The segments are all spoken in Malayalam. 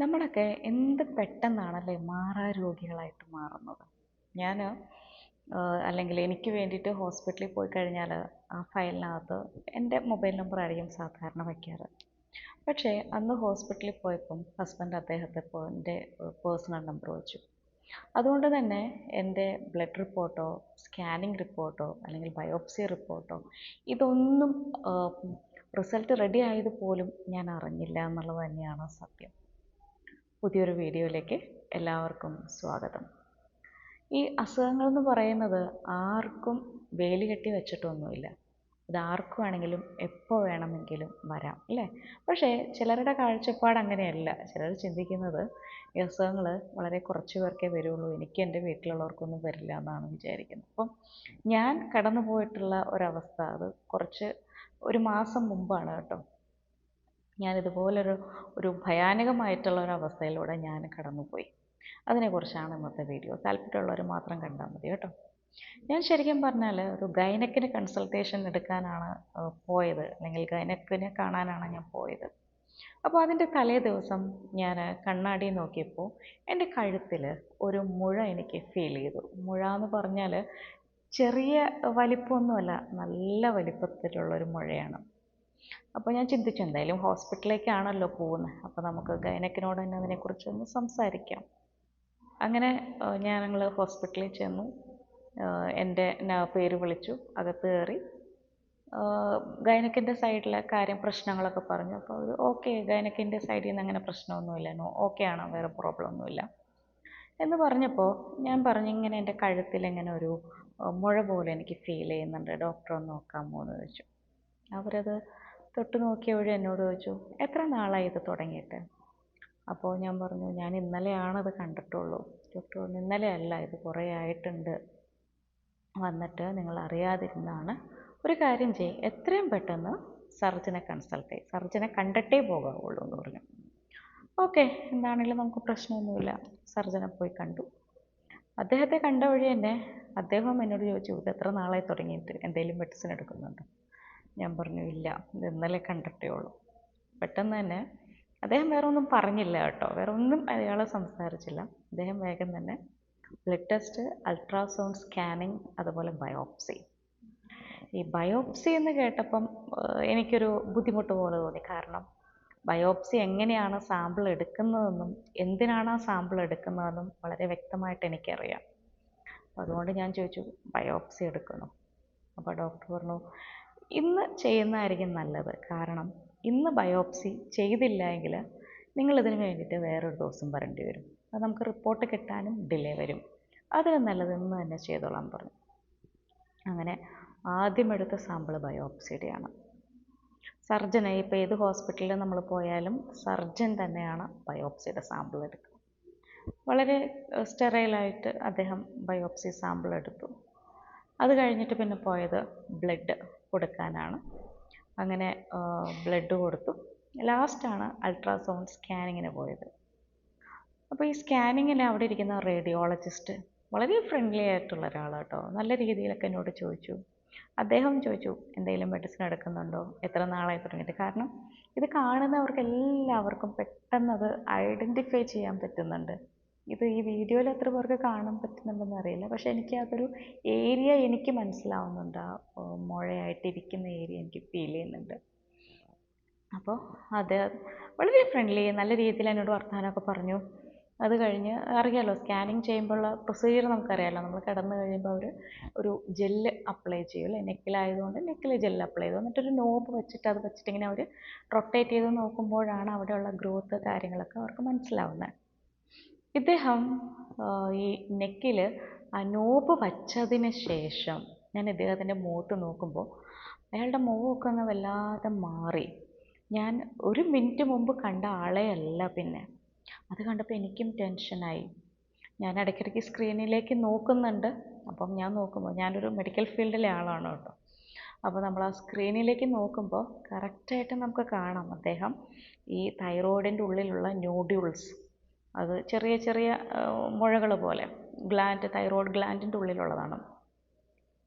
നമ്മളൊക്കെ എന്ത് പെട്ടെന്നാണല്ലേ മാറാരോഗികളായിട്ട് മാറുന്നത്? ഞാൻ അല്ലെങ്കിൽ എനിക്ക് വേണ്ടിയിട്ട് ഹോസ്പിറ്റലിൽ പോയി കഴിഞ്ഞാൽ ആ ഫയലിനകത്ത് എന്റെ മൊബൈൽ നമ്പർ ആയിരിക്കും സാധാരണ വയ്ക്കാറ്. പക്ഷേ അന്ന് ഹോസ്പിറ്റലിൽ പോയപ്പം ഹസ്ബൻഡ് അദ്ദേഹത്തെ എന്റെ പേഴ്സണൽ നമ്പർ വെച്ചു. അതുകൊണ്ട് തന്നെ എന്റെ ബ്ലഡ് റിപ്പോർട്ടോ സ്കാനിങ് റിപ്പോർട്ടോ അല്ലെങ്കിൽ ബയോപ്സി റിപ്പോർട്ടോ ഇതൊന്നും റിസൾട്ട് റെഡി ആയത് പോലും ഞാൻ അറിഞ്ഞില്ല എന്നുള്ളത് തന്നെയാണ് സത്യം. പുതിയൊരു വീഡിയോയിലേക്ക് എല്ലാവർക്കും സ്വാഗതം. ഈ അസുഖങ്ങൾ എന്ന് പറയുന്നത് ആർക്കും വേലി കെട്ടി വെച്ചിട്ടൊന്നുമില്ല. ഇത് ആർക്കും ആണെങ്കിലും എപ്പോൾ വേണമെങ്കിലും വരാം അല്ലേ? പക്ഷേ ചിലരുടെ കാഴ്ചപ്പാട് അങ്ങനെയല്ല. ചിലർ ചിന്തിക്കുന്നത് ഈ അസുഖങ്ങൾ വളരെ കുറച്ച് പേർക്കേ വരുള്ളൂ എനിക്ക് എന്റെ വീട്ടിലുള്ളവർക്കൊന്നും വരില്ല എന്നാണ് വിചാരിക്കുന്നത്. അപ്പം ഞാൻ കടന്നു പോയിട്ടുള്ള ഒരവസ്ഥ അത് കുറച്ച് ഒരു മാസം മുമ്പാണ് കേട്ടോ. ഞാനിതുപോലൊരു ഒരു ഭയാനകമായിട്ടുള്ള ഒരു അവസ്ഥയിലൂടെ ഞാൻ കടന്നുപോയി. അതിനെക്കുറിച്ചാണ് ഇന്നത്തെ വീഡിയോ. താല്പര്യമുള്ളവർ മാത്രം കണ്ടാൽ മതി കേട്ടോ. ഞാൻ ശരിക്കും പറഞ്ഞാൽ ഒരു ഗൈനക്കിന് കൺസൾട്ടേഷൻ എടുക്കാനാണ് പോയത്. അല്ലെങ്കിൽ ഗൈനക്കിനെ കാണാനാണ് ഞാൻ പോയത്. അപ്പോൾ അതിന്റെ തലേ ദിവസം ഞാൻ കണ്ണാടി നോക്കിയപ്പോൾ എന്റെ കഴുത്തിൽ ഒരു മുഴ എനിക്ക് ഫീൽ ചെയ്തു. മുഴ എന്ന് പറഞ്ഞാൽ ചെറിയ വലിപ്പമൊന്നുമല്ല നല്ല വലിപ്പത്തിലുള്ളൊരു മുഴയാണ്. അപ്പോൾ ഞാൻ ചിന്തിച്ചു എന്തായാലും ഹോസ്പിറ്റലിലേക്കാണല്ലോ പോകുന്നത് അപ്പോൾ നമുക്ക് ഗൈനക്കിനോട് തന്നെ അതിനെക്കുറിച്ച് ഒന്ന് സംസാരിക്കാം. അങ്ങനെ ഞാൻ ഞങ്ങൾ ഹോസ്പിറ്റലിൽ ചെന്നു. എന്റെ പേര് വിളിച്ചു. അകത്ത് കയറി. ഗൈനക്കിന്റെ സൈഡിലെ കാര്യം പ്രശ്നങ്ങളൊക്കെ പറഞ്ഞു. അപ്പോൾ അവർ ഓക്കെ ഗൈനക്കിന്റെ സൈഡിൽ നിന്ന് അങ്ങനെ പ്രശ്നമൊന്നുമില്ല. നോ ഓക്കെ ആണ്? വേറെ പ്രോബ്ലം ഒന്നുമില്ല എന്ന് പറഞ്ഞപ്പോൾ ഞാൻ പറഞ്ഞു ഇങ്ങനെ എന്റെ കഴുത്തിൽ ഇങ്ങനെ ഒരു മുഴ പോലെ എനിക്ക് ഫീൽ ചെയ്യുന്നുണ്ട്. ഡോക്ടറെ നോക്കാമോ എന്ന് ചോദിച്ചു. അവരത് തൊട്ട് നോക്കിയ എന്നോട് ചോദിച്ചു എത്ര നാളായി ഇത് തുടങ്ങിയിട്ട്? അപ്പോൾ ഞാൻ പറഞ്ഞു ഞാൻ ഇന്നലെയാണത് കണ്ടിട്ടുള്ളൂ. ഡോക്ടർ ഇന്നലെ അല്ല ഇത് കുറേ ആയിട്ടുണ്ട്. വന്നിട്ട് നിങ്ങൾ അറിയാതിരുന്നാണ് ഒരു കാര്യം ചെയ്യ്. എത്രയും പെട്ടെന്ന് സർജനെ കൺസൾട്ട് ചെയ്യും. സർജനെ കണ്ടിട്ടേ പോകാവുള്ളൂ എന്ന് പറഞ്ഞു. ഓക്കെ എന്താണെങ്കിലും നമുക്ക് പ്രശ്നമൊന്നുമില്ല. സർജനെ പോയി കണ്ടു. അദ്ദേഹത്തെ കണ്ട വഴി തന്നെ അദ്ദേഹം എന്നോട് ചോദിച്ചു ഇത് എത്ര നാളായി തുടങ്ങിയിട്ട്? എന്തെങ്കിലും മെഡിസിൻ എടുക്കുന്നുണ്ടോ? ഞാൻ പറഞ്ഞു ഇല്ല ഇത് ഇന്നലെ കണ്ടിട്ടേ ഉള്ളൂ. പെട്ടെന്ന് തന്നെ അദ്ദേഹം വേറെ ഒന്നും പറഞ്ഞില്ല കേട്ടോ. വേറെ ഒന്നും അയാൾ സംസാരിച്ചില്ല. അദ്ദേഹം വേഗം തന്നെ ബ്ലഡ് ടെസ്റ്റ് അൾട്രാസൗണ്ട് സ്കാനിങ് അതുപോലെ ബയോപ്സി ഈ ബയോപ്സി എന്ന് കേട്ടപ്പം എനിക്കൊരു ബുദ്ധിമുട്ട് പോലെ തോന്നി. കാരണം ബയോപ്സി എങ്ങനെയാണ് സാമ്പിൾ എടുക്കുന്നതെന്നും എന്തിനാണ് ആ സാമ്പിൾ എടുക്കുന്നതെന്നും വളരെ വ്യക്തമായിട്ട് എനിക്കറിയാം. അതുകൊണ്ട് ഞാൻ ചോദിച്ചു ബയോപ്സി എടുക്കണം അപ്പോൾ ഡോക്ടർ പറഞ്ഞു ഇന്ന് ചെയ്യുന്നതായിരിക്കും നല്ലത്. കാരണം ഇന്ന് ബയോപ്സി ചെയ്തില്ല എങ്കിൽ നിങ്ങളിതിന് വേണ്ടിയിട്ട് വേറൊരു ദിവസം വരേണ്ടി വരും. അത് നമുക്ക് റിപ്പോർട്ട് കിട്ടാനും ഡിലേ വരും. അതിന് നല്ലത് ഇന്ന് തന്നെ ചെയ്തോളാൻ പറഞ്ഞു. അങ്ങനെ ആദ്യം എടുത്ത സാമ്പിൾ ബയോപ്സിയുടെയാണ്. സർജനെ ഇപ്പോൾ ഏത് ഹോസ്പിറ്റലിൽ നമ്മൾ പോയാലും സർജൻ തന്നെയാണ് ബയോപ്സിയുടെ സാമ്പിൾ എടുക്കുക വളരെ സ്റ്റെറൈലായിട്ട് അദ്ദേഹം ബയോപ്സി സാമ്പിൾ എടുത്തു. അത് കഴിഞ്ഞിട്ട് പിന്നെ പോയത് ബ്ലഡ് കൊടുക്കാനാണ്. അങ്ങനെ ബ്ലഡ് കൊടുത്തു. ലാസ്റ്റാണ് അൾട്രാസൗണ്ട് സ്കാനിങ്ങിന് പോയത്. അപ്പോൾ ഈ സ്കാനിങ്ങിൽ അവിടെ ഇരിക്കുന്ന റേഡിയോളജിസ്റ്റ് വളരെ ഫ്രണ്ട്ലി ആയിട്ടുള്ള ഒരാളാണ് കേട്ടോ നല്ല രീതിയിലൊക്കെ എന്നോട് ചോദിച്ചു. അദ്ദേഹം ചോദിച്ചു എന്തെങ്കിലും മെഡിസിൻ എടുക്കുന്നുണ്ടോ? എത്ര നാളായി? തുടങ്ങിയിട്ട് കാരണം ഇത് കാണുന്നവർക്ക് എല്ലാവർക്കും പെട്ടെന്നത് ഐഡന്റിഫൈ ചെയ്യാൻ പറ്റുന്നുണ്ട്. ഇത് ഈ വീഡിയോയിൽ എത്ര പേർക്ക് കാണാൻ പറ്റുന്നുണ്ടെന്ന് അറിയില്ല. പക്ഷേ എനിക്ക് അതൊരു ഏരിയ എനിക്ക് മനസ്സിലാവുന്നുണ്ട്. ആ മുഴയായിട്ടിരിക്കുന്ന ഏരിയ എനിക്ക് ഫീൽ ചെയ്യുന്നുണ്ട്. അപ്പോൾ അത് വളരെ ഫ്രണ്ട്ലി നല്ല രീതിയിൽ എന്നോട് വർത്തമാനമൊക്കെ പറഞ്ഞു. അത് കഴിഞ്ഞ് അറിയാലോ സ്കാനിങ് ചെയ്യുമ്പോഴുള്ള പ്രൊസീജിയർ നമുക്കറിയാലോ. നമ്മൾ കിടന്ന് കഴിയുമ്പോൾ അവർ ഒരു ജെല്ല് അപ്ലൈ ചെയ്യും അല്ലേ? നെക്കിലായതുകൊണ്ട് നെക്കിൽ ജെല്ല് അപ്ലൈ ചെയ്തു എന്നിട്ടൊരു നോബ് വെച്ചിട്ട് അത് വെച്ചിട്ട് ഇങ്ങനെ അവർ റൊട്ടേറ്റ് ചെയ്ത് നോക്കുമ്പോഴാണ് അവിടെയുള്ള ഗ്രോത്ത് കാര്യങ്ങളൊക്കെ അവർക്ക് മനസ്സിലാവുന്നത്. ഇദ്ദേഹം ഈ നെക്കിൽ ആ നോബ് വച്ചതിന് ശേഷം ഞാൻ ഇദ്ദേഹത്തിന്റെ മുഖത്ത് നോക്കുമ്പോൾ അയാളുടെ മുഖമൊക്കെ അങ്ങ് വല്ലാതെ മാറി. ഞാൻ ഒരു മിനിറ്റ് മുമ്പ് കണ്ട ആളെ അല്ല പിന്നെ. അത് കണ്ടപ്പോൾ എനിക്കും ടെൻഷനായി ഞാൻ ഇടയ്ക്കിടയ്ക്ക് സ്ക്രീനിലേക്ക് നോക്കുന്നുണ്ട്. അപ്പം ഞാൻ നോക്കുമ്പോൾ ഞാനൊരു മെഡിക്കൽ ഫീൽഡിലെ ആളാണ് കേട്ടോ. അപ്പോൾ നമ്മൾ ആ സ്ക്രീനിലേക്ക് നോക്കുമ്പോൾ കറക്റ്റായിട്ട് നമുക്ക് കാണാം അദ്ദേഹം ഈ തൈറോയിഡിന്റെ ഉള്ളിലുള്ള നോഡ്യൂൾസ് അത് ചെറിയ ചെറിയ മുഴകൾ പോലെ. ഗ്ലാൻഡ് തൈറോയ്ഡ് ഗ്ലാൻഡിന്റെ ഉള്ളിലുള്ളതാണ്.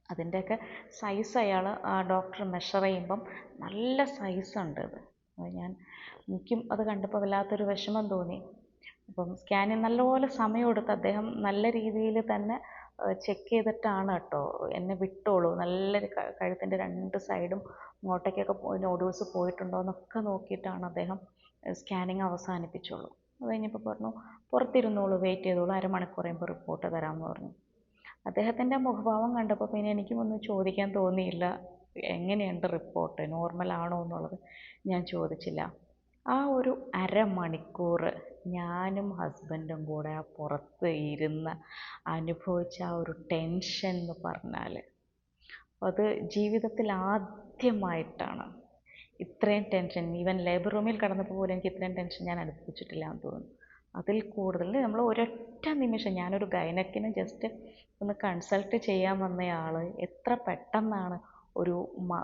അതിന്റെയൊക്കെ സൈസ് അയാൾ ആ ഡോക്ടർ മെഷർ ചെയ്യുമ്പം നല്ല സൈസുണ്ട് ഇത് അത്. ഞാൻ എനിക്കും അത് കണ്ടപ്പോൾ വല്ലാത്തൊരു വിഷമം തോന്നി. അപ്പം സ്കാനിങ് നല്ലപോലെ സമയമെടുത്ത് അദ്ദേഹം നല്ല രീതിയിൽ തന്നെ ചെക്ക് ചെയ്തിട്ടാണ് കേട്ടോ എന്നെ വിട്ടോളൂ. നല്ല കഴുത്തിന്റെ രണ്ട് സൈഡും ഇങ്ങോട്ടേക്കൊക്കെ നോഡ്യൂൾസ് പോയിട്ടുണ്ടോ എന്നൊക്കെ നോക്കിയിട്ടാണ് അദ്ദേഹം സ്കാനിങ് അവസാനിപ്പിച്ചുള്ളൂ. അത് കഴിഞ്ഞപ്പോൾ പറഞ്ഞു പുറത്തിരുന്നോളൂ വെയിറ്റ് ചെയ്തോളൂ അരമണിക്കൂർ കഴിയുമ്പോൾ റിപ്പോർട്ട് തരാമെന്ന് പറഞ്ഞു. അദ്ദേഹത്തിന്റെ മുഖഭാവം കണ്ടപ്പോൾ പിന്നെ എനിക്കും ഒന്നും ചോദിക്കാൻ തോന്നിയില്ല. എങ്ങനെയുണ്ട് റിപ്പോർട്ട് നോർമൽ ആണോ എന്നുള്ളത് ഞാൻ ചോദിച്ചില്ല. ആ ഒരു അരമണിക്കൂർ ഞാനും ഹസ്ബൻഡും കൂടെ ആ പുറത്ത് ഇരുന്ന് അനുഭവിച്ച ആ ഒരു ടെൻഷൻ എന്ന് പറഞ്ഞാൽ അത് ജീവിതത്തിൽ ആദ്യമായിട്ടാണ്. ഇത്രയും ടെൻഷൻ ഈവൻ ലേബർ റൂമിൽ കടന്നപ്പോൾ പോലും എനിക്ക് ഇത്രയും ടെൻഷൻ ഞാൻ അനുഭവിച്ചിട്ടില്ല എന്ന് തോന്നുന്നു. അതിൽ കൂടുതൽ നമ്മൾ ഒരൊറ്റ നിമിഷം ഞാനൊരു ഗൈനക്കിനെ ജസ്റ്റ് ഒന്ന് കൺസൾട്ട് ചെയ്യാൻ വന്നയാൾ എത്ര പെട്ടെന്നാണ് ഒരു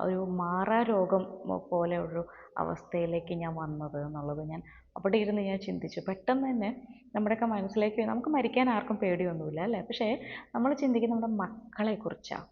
ഒരു മാറാ രോഗം പോലെ ഒരു അവസ്ഥയിലേക്ക് ഞാൻ വന്നത് എന്നുള്ളത് ഞാൻ അവിടെ ഇരുന്ന് ഞാൻ ചിന്തിച്ചു. പെട്ടെന്ന് തന്നെ നമ്മുടെയൊക്കെ മനസ്സിലേക്ക് നമുക്ക് മരിക്കാൻ ആർക്കും പേടിയൊന്നുമില്ല അല്ലേ? പക്ഷേ നമ്മൾ ചിന്തിക്കുന്നത് നമ്മുടെ മക്കളെക്കുറിച്ചാണ്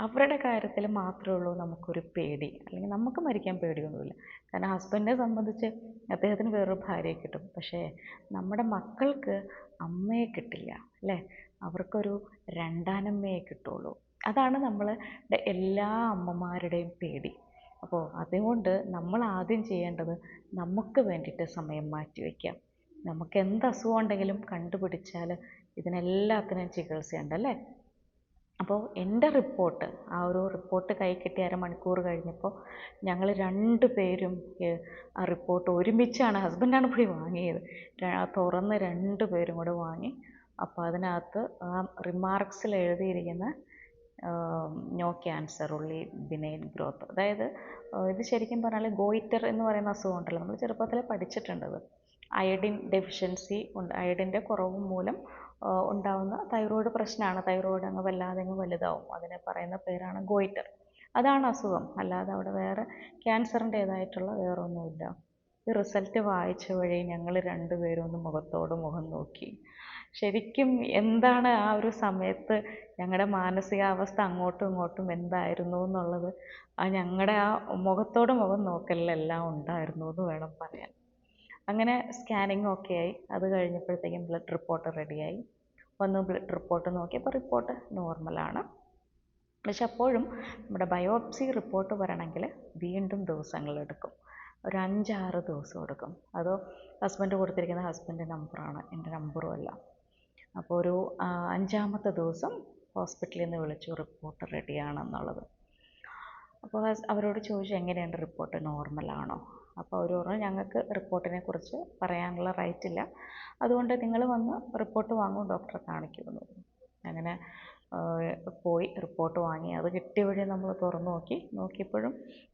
അവരുടെ കാര്യത്തിൽ മാത്രമേ ഉള്ളൂ നമുക്കൊരു പേടി. അല്ലെങ്കിൽ നമുക്ക് മരിക്കാൻ പേടിയൊന്നുമില്ല. കാരണം ഹസ്ബൻഡിനെ സംബന്ധിച്ച് അദ്ദേഹത്തിന് വേറൊരു ഭാര്യയെ കിട്ടും. പക്ഷേ നമ്മുടെ മക്കൾക്ക് അമ്മയെ കിട്ടില്ല. അല്ലേ? അവർക്കൊരു രണ്ടാനമ്മയെ കിട്ടുള്ളൂ. അതാണ് നമ്മളുടെ എല്ലാ അമ്മമാരുടെയും പേടി. അപ്പോൾ അതുകൊണ്ട് നമ്മൾ ആദ്യം ചെയ്യേണ്ടത് നമുക്ക് വേണ്ടിയിട്ട് സമയം മാറ്റി വയ്ക്കാം. നമുക്ക് എന്ത് അസുഖം ഉണ്ടെങ്കിലും കണ്ടുപിടിച്ചാൽ ഇതിനെല്ലാത്തിനും ചികിത്സയുണ്ട്. അല്ലേ? അപ്പോൾ എന്റെ റിപ്പോർട്ട് ആ ഒരു റിപ്പോർട്ട് കൈ കിട്ടി അരമണിക്കൂർ കഴിഞ്ഞപ്പോൾ ഞങ്ങൾ രണ്ട് പേരും ആ റിപ്പോർട്ട് ഒരുമിച്ചാണ് ഹസ്ബൻഡാണ് പോയി വാങ്ങിയത്. തുറന്ന് രണ്ട് പേരും കൂടെ വാങ്ങി. അപ്പോൾ അതിനകത്ത് ആ റിമാർക്സിൽ എഴുതിയിരിക്കുന്ന നോ ക്യാൻസർ ഉള്ളി ബിനൈൻ ഗ്രോത്ത്. അതായത് ഇത് ശരിക്കും പറഞ്ഞാൽ ഗോയിറ്റർ എന്ന് പറയുന്ന അസുഖം ഉണ്ടല്ലോ. നമ്മൾ ചെറുപ്പത്തിലേ പഠിച്ചിട്ടുണ്ടത്. അയഡിൻ ഡെഫിഷ്യൻസി ഉണ്ട്. അയഡിന്റെ കുറവ് മൂലം ഉണ്ടാവുന്ന തൈറോയ്ഡ് പ്രശ്നമാണ്. തൈറോയ്ഡ് അങ്ങ് വല്ലാതെ അങ്ങ് വലുതാവും. അതിനെ പറയുന്ന പേരാണ് ഗോയിറ്റർ. അതാണ് അസുഖം. അല്ലാതെ അവിടെ വേറെ ക്യാൻസറിന്റേതായിട്ടുള്ള വേറെ ഒന്നുമില്ല ഈ റിസൾട്ട് വായിച്ച വഴി ഞങ്ങൾ രണ്ടുപേരും ഒന്ന് മുഖത്തോട് മുഖം നോക്കി. ശരിക്കും എന്താണ് ആ ഒരു സമയത്ത് ഞങ്ങളുടെ മാനസികാവസ്ഥ അങ്ങോട്ടും ഇങ്ങോട്ടും എന്തായിരുന്നു എന്നുള്ളത് ആ ഞങ്ങളുടെ ആ മുഖത്തോട് മുഖം നോക്കലിലെല്ലാം ഉണ്ടായിരുന്നു എന്ന് വേണം പറയാൻ. അങ്ങനെ സ്കാനിങ് ഒക്കെ ആയി. അത് കഴിഞ്ഞപ്പോഴത്തേക്കും ബ്ലഡ് റിപ്പോർട്ട് റെഡിയായി വന്നു ബ്ലഡ് റിപ്പോർട്ട് നോക്കിയപ്പോൾ റിപ്പോർട്ട് നോർമലാണ് പക്ഷെ അപ്പോഴും നമ്മുടെ ബയോപ്സി റിപ്പോർട്ട് വരണമെങ്കിൽ വീണ്ടും ദിവസങ്ങളെടുക്കും ഒരു അഞ്ചാറ് ദിവസം എടുക്കും. അതോ ഹസ്ബൻഡ് കൊടുത്തിരിക്കുന്ന ഹസ്ബൻഡ് നമ്പറാണ് എന്റെ നമ്പറും അല്ല. അപ്പോൾ ഒരു അഞ്ചാമത്തെ ദിവസം ഹോസ്പിറ്റലിൽ നിന്ന് വിളിച്ചു റിപ്പോർട്ട് റെഡിയാണെന്നുള്ളത് അപ്പോൾ അവരോട് ചോദിച്ചു എങ്ങനെയുണ്ട് റിപ്പോർട്ട് നോർമലാണോ അപ്പോൾ അവർ പറഞ്ഞു ഞങ്ങൾക്ക് റിപ്പോർട്ടിനെ കുറിച്ച് പറയാനുള്ള റൈറ്റ് ഇല്ല. അതുകൊണ്ട് നിങ്ങൾ വന്ന് റിപ്പോർട്ട് വാങ്ങും ഡോക്ടറെ കാണിക്കുമെന്ന് പറഞ്ഞു. അങ്ങനെ പോയി റിപ്പോർട്ട് വാങ്ങി. അത് കിട്ടിയ വഴി നമ്മൾ തുറന്നു നോക്കി. നോക്കിയപ്പോഴും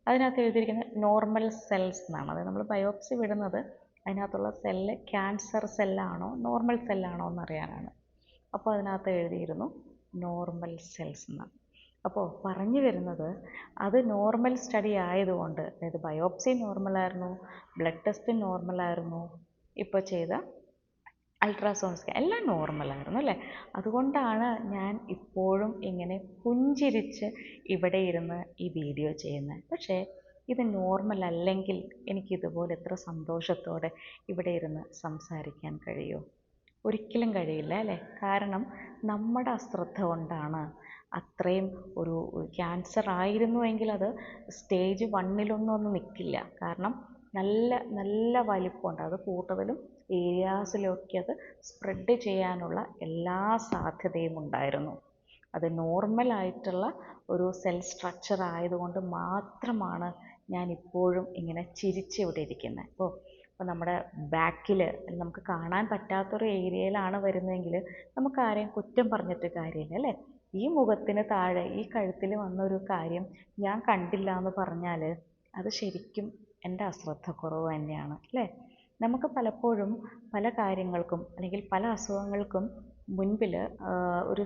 അതിനകത്ത് എഴുതിയിരിക്കുന്നത് നോർമൽ സെൽസ് എന്നാണ്. അത് നമ്മൾ ബയോപ്സി വിടുന്നത് അതിനകത്തുള്ള സെല്ല് ക്യാൻസർ സെല്ലാണോ നോർമൽ സെല്ലാണോ എന്നറിയാനാണ്. അപ്പോൾ അതിനകത്ത് എഴുതിയിരുന്നു നോർമൽ സെൽസ് എന്ന് അപ്പോൾ പറഞ്ഞു വരുന്നത് അത് നോർമൽ സ്റ്റഡി ആയതുകൊണ്ട് അതായത് ബയോപ്സി നോർമലായിരുന്നു ബ്ലഡ് ടെസ്റ്റ് നോർമലായിരുന്നു ഇപ്പോൾ ചെയ്ത അൾട്രാസൗണ്ട് സ്കാൻ എല്ലാം നോർമലായിരുന്നു അല്ലേ? അതുകൊണ്ടാണ് ഞാൻ ഇപ്പോഴും ഇങ്ങനെ പുഞ്ചിരിച്ച് ഇവിടെ ഇരുന്ന് ഈ വീഡിയോ ചെയ്യുന്നത്. പക്ഷേ ഇത് നോർമൽ അല്ലെങ്കിൽ എനിക്കിതുപോലെ എത്ര സന്തോഷത്തോടെ ഇവിടെ ഇരുന്ന് സംസാരിക്കാൻ കഴിയുമോ ഒരിക്കലും കഴിയില്ല അല്ലേ? കാരണം നമ്മുടെ അശ്രദ്ധ കൊണ്ടാണ് അത്രയും ഒരു ക്യാൻസർ ആയിരുന്നുവെങ്കിൽ അത് സ്റ്റേജ് വണ്ണിലൊന്നും ഒന്നും നിൽക്കില്ല കാരണം നല്ല നല്ല വലിപ്പമുണ്ട്. അത് കൂടുതലും ഏരിയാസിലൊക്കെ അത് സ്പ്രെഡ് ചെയ്യാനുള്ള എല്ലാ സാധ്യതയും ഉണ്ടായിരുന്നു. അത് നോർമൽ ആയിട്ടുള്ള ഒരു സെൽ സ്ട്രക്ചർ ആയതുകൊണ്ട് മാത്രമാണ് ഞാൻ ഇപ്പോഴും ഇങ്ങനെ ചിരിച്ച് ഇവിടെ ഇരിക്കുന്നത് അപ്പോൾ നമ്മുടെ ബാക്കിൽ നമുക്ക് കാണാൻ പറ്റാത്തൊരു ഏരിയയിലാണ് വരുന്നതെങ്കിൽ നമുക്ക് ആരെയും കുറ്റം പറഞ്ഞിട്ട് കാര്യമില്ല അല്ലേ? ഈ മുഖത്തിന് താഴെ ഈ കഴുത്തിൽ വന്ന ഒരു കാര്യം ഞാൻ കണ്ടില്ല എന്ന് പറഞ്ഞാൽ അത് ശരിക്കും എന്റെ അശ്രദ്ധക്കുറവ് തന്നെയാണ് അല്ലേ? നമുക്ക് പലപ്പോഴും പല കാര്യങ്ങൾക്കും അല്ലെങ്കിൽ പല അസുഖങ്ങൾക്കും മുൻപിൽ ഒരു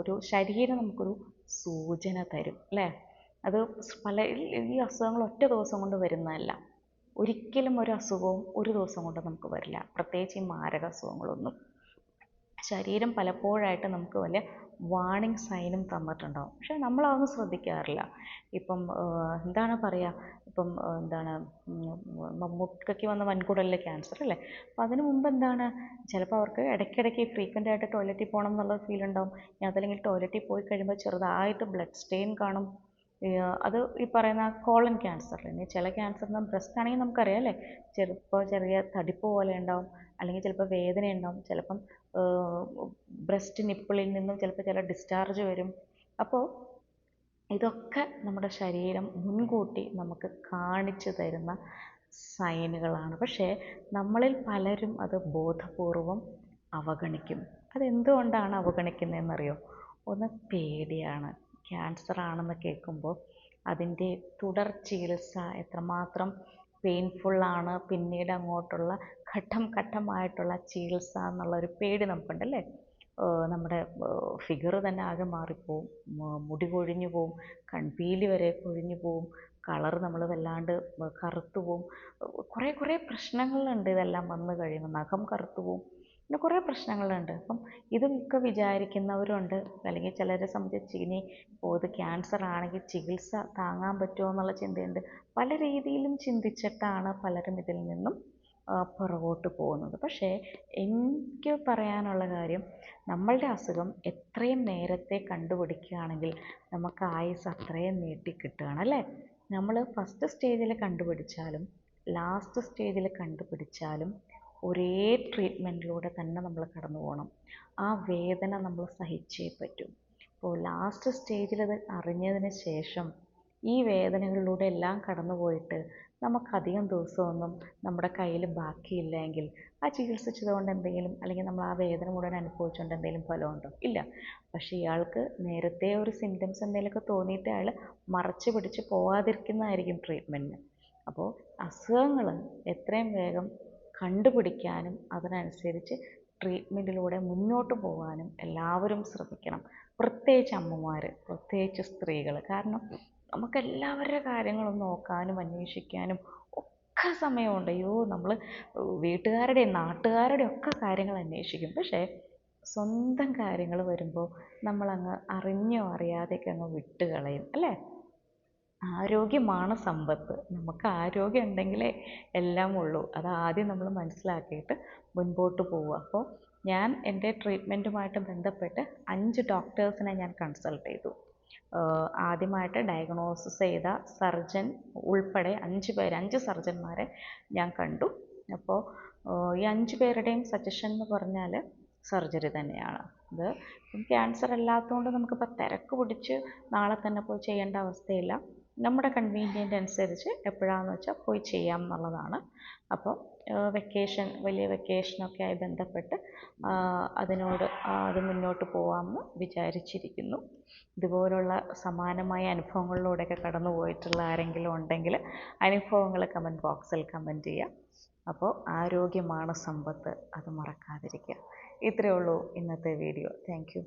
ഒരു ശരീരം നമുക്കൊരു സൂചന തരും അല്ലേ? അത് പല ഈ അസുഖങ്ങൾ ഒറ്റ ദിവസം കൊണ്ട് വരുന്നതല്ല. ഒരിക്കലും ഒരു അസുഖവും ഒരു ദിവസം കൊണ്ട് നമുക്ക് വരില്ല. പ്രത്യേകിച്ച് ഈ മാരക അസുഖങ്ങളൊന്നും. ശരീരം പലപ്പോഴായിട്ട് നമുക്ക് വലിയ വാണിംഗ് സൈനും തന്നിട്ടുണ്ടാവും. പക്ഷേ നമ്മളതൊന്നും ശ്രദ്ധിക്കാറില്ല. ഇപ്പം എന്താണ് പറയുക ഇപ്പം എന്താണ് മമ്മൂക്കയ്ക്ക് വന്ന വൻകുടലിലെ ക്യാൻസർ അല്ലേ? അപ്പോൾ അതിന് മുമ്പ് എന്താണ്? ചിലപ്പോൾ അവർക്ക് ഇടയ്ക്കിടയ്ക്ക് ഫ്രീക്വന്റ് ആയിട്ട് ടോയ്ലറ്റിൽ പോകണം എന്നുള്ള ഫീൽ ഉണ്ടാവും. ഇനി അതല്ലെങ്കിൽ ടോയ്ലറ്റിൽ പോയി കഴിയുമ്പോൾ ചെറുതായിട്ട് ബ്ലഡ് സ്റ്റെയിൻ കാണും. അത് ഈ പറയുന്ന കോളൻ ക്യാൻസർ ഇനി ചില ക്യാൻസറിന് ബ്രസ്റ്റ് ആണെങ്കിൽ നമുക്കറിയാം അല്ലേ? ചിലപ്പോൾ ചെറിയ തടിപ്പ് പോലെ ഉണ്ടാവും. അല്ലെങ്കിൽ ചിലപ്പോൾ വേദന ഉണ്ടാവും ചിലപ്പം ബ്രസ്റ്റ് നിപ്പിളിൽ നിന്നും ചിലപ്പോൾ ചില ഡിസ്ചാർജ് വരും. അപ്പോൾ ഇതൊക്കെ നമ്മുടെ ശരീരം മുൻകൂട്ടി നമുക്ക് കാണിച്ചു തരുന്ന സൈനുകളാണ് പക്ഷേ നമ്മളിൽ പലരും അത് ബോധപൂർവം അവഗണിക്കും. അതെന്തുകൊണ്ടാണ് അവഗണിക്കുന്നതെന്നറിയോ? ഒന്ന് പേടിയാണ്. ക്യാൻസർ ആണെന്ന് കേൾക്കുമ്പോൾ അതിന്റെ തുടർ ചികിത്സ എത്രമാത്രം പെയിൻഫുള്ളാണ് പിന്നീട് അങ്ങോട്ടുള്ള ഘട്ടം ഘട്ടമായിട്ടുള്ള ചികിത്സ എന്നുള്ളൊരു പേടി നമുക്കുണ്ടല്ലേ? നമ്മുടെ ഫിഗർ തന്നെ ആകെ മാറിപ്പോവും മുടി കൊഴിഞ്ഞു പോവും കൺപീലി വരെ കൊഴിഞ്ഞു പോവും കളർ നമ്മൾ വല്ലാണ്ട് കറുത്തു പോവും. കുറേ കുറേ പ്രശ്നങ്ങളുണ്ട് ഇതെല്ലാം വന്നു കഴിയുമ്പോൾ നഖം കറുത്തു പോവും. പിന്നെ കുറേ പ്രശ്നങ്ങളുണ്ട്. അപ്പം ഇതൊക്കെ വിചാരിക്കുന്നവരുണ്ട്. അല്ലെങ്കിൽ ചിലരെ സംബന്ധിച്ച് ഇനി ഇപ്പോൾ ഇത് ക്യാൻസർ ആണെങ്കിൽ ചികിത്സ താങ്ങാൻ പറ്റുമോ എന്നുള്ള ചിന്തയുണ്ട്. പല രീതിയിലും ചിന്തിച്ചിട്ടാണ് പലരും ഇതിൽ നിന്നും പുറകോട്ട് പോകുന്നത്. പക്ഷേ എനിക്ക് പറയാനുള്ള കാര്യം നമ്മളുടെ അസുഖം എത്രയും നേരത്തെ കണ്ടുപിടിക്കുകയാണെങ്കിൽ നമുക്ക് ആയുസ് അത്രയും നീട്ടി കിട്ടുകയാണ് അല്ലേ? നമ്മൾ ഫസ്റ്റ് സ്റ്റേജിൽ കണ്ടുപിടിച്ചാലും ലാസ്റ്റ് സ്റ്റേജിൽ കണ്ടുപിടിച്ചാലും ഒരേ ട്രീറ്റ്മെന്റിലൂടെ തന്നെ നമ്മൾ കടന്നു പോകണം ആ വേദന നമ്മൾ സഹിച്ചേ പറ്റൂ. അപ്പോൾ ലാസ്റ്റ് സ്റ്റേജിലത് അറിഞ്ഞതിന് ശേഷം ഈ വേദനകളിലൂടെ എല്ലാം കടന്നു പോയിട്ട് നമുക്കധികം ദിവസമൊന്നും നമ്മുടെ കയ്യിൽ ബാക്കിയില്ല എങ്കിൽ ആ ചികിത്സിച്ചതുകൊണ്ട് എന്തെങ്കിലും അല്ലെങ്കിൽ നമ്മൾ ആ വേദന മുഴുവൻ അനുഭവിച്ചുകൊണ്ട് എന്തെങ്കിലും ഫലമുണ്ടോ ഇല്ല. പക്ഷേ ഇയാൾക്ക് നേരത്തെ ഒരു സിംറ്റംസ് എന്തെങ്കിലുമൊക്കെ തോന്നിയിട്ട് അയാൾ മറച്ചു പിടിച്ച് പോവാതിരിക്കുന്നതായിരിക്കും ട്രീറ്റ്മെന്റിന് അപ്പോൾ അസുഖങ്ങൾ എത്രയും വേഗം കണ്ടുപിടിക്കാനും അതിനനുസരിച്ച് ട്രീറ്റ്മെന്റിലൂടെ മുന്നോട്ട് പോകാനും എല്ലാവരും ശ്രമിക്കണം പ്രത്യേകിച്ച് അമ്മമാർ പ്രത്യേകിച്ച് സ്ത്രീകൾ കാരണം നമുക്ക് എല്ലാവരുടെ കാര്യങ്ങളും നോക്കാനും അന്വേഷിക്കാനും ഒക്കെ സമയമുണ്ട്. അയ്യോ നമ്മൾ വീട്ടുകാരുടെയും നാട്ടുകാരുടെയും ഒക്കെ കാര്യങ്ങൾ അന്വേഷിക്കും. പക്ഷേ സ്വന്തം കാര്യങ്ങൾ വരുമ്പോൾ നമ്മളങ്ങ് അറിഞ്ഞോ അറിയാതെയൊക്കെ അങ്ങ് വിട്ട് കളയും അല്ലേ? ആരോഗ്യമാണ് സമ്പത്ത്. നമുക്ക് ആരോഗ്യം ഉണ്ടെങ്കിലേ എല്ലാം ഉള്ളൂ. അത് ആദ്യം നമ്മൾ മനസ്സിലാക്കിയിട്ട് മുൻപോട്ട് പോവുക. അപ്പോൾ ഞാൻ എന്റെ ട്രീറ്റ്മെന്റുമായിട്ട് ബന്ധപ്പെട്ട് അഞ്ച് ഡോക്ടേഴ്സിനെ ഞാൻ കൺസൾട്ട് ചെയ്തു. ആദ്യമായിട്ട് ഡയഗ്നോസിസ് ചെയ്ത സർജൻ ഉൾപ്പെടെ അഞ്ച് പേര് അഞ്ച് സർജന്മാരെ ഞാൻ കണ്ടു. അപ്പോൾ ഈ അഞ്ച് പേരുടെയും സജഷൻ എന്ന് പറഞ്ഞാൽ സർജറി തന്നെയാണ്. അത് ക്യാൻസർ അല്ലാത്തതുകൊണ്ട് നമുക്കിപ്പോൾ തിരക്ക് പിടിച്ച് നാളെ തന്നെ പോയി ചെയ്യേണ്ട അവസ്ഥയില്ല. നമ്മുടെ കൺവീനിയന്റ് അനുസരിച്ച് എപ്പോഴാണെന്ന് വെച്ചാൽ പോയി ചെയ്യാം എന്നുള്ളതാണ്. അപ്പോൾ വെക്കേഷൻ വലിയ വെക്കേഷനൊക്കെ ആയി ബന്ധപ്പെട്ട് അതിനോട് അത് മുന്നോട്ട് പോകാമെന്ന് വിചാരിച്ചിരിക്കുന്നു. ഇതുപോലുള്ള സമാനമായ അനുഭവങ്ങളിലൂടെയൊക്കെ കടന്നു പോയിട്ടുള്ള ആരെങ്കിലും ഉണ്ടെങ്കിൽ അനുഭവങ്ങൾ കമന്റ് ബോക്സിൽ കമന്റ് ചെയ്യുക അപ്പോൾ ആരോഗ്യമാണ് സമ്പത്ത് അത് മറക്കാതിരിക്കുക. ഇത്രയേ ഉള്ളൂ ഇന്നത്തെ വീഡിയോ താങ്ക്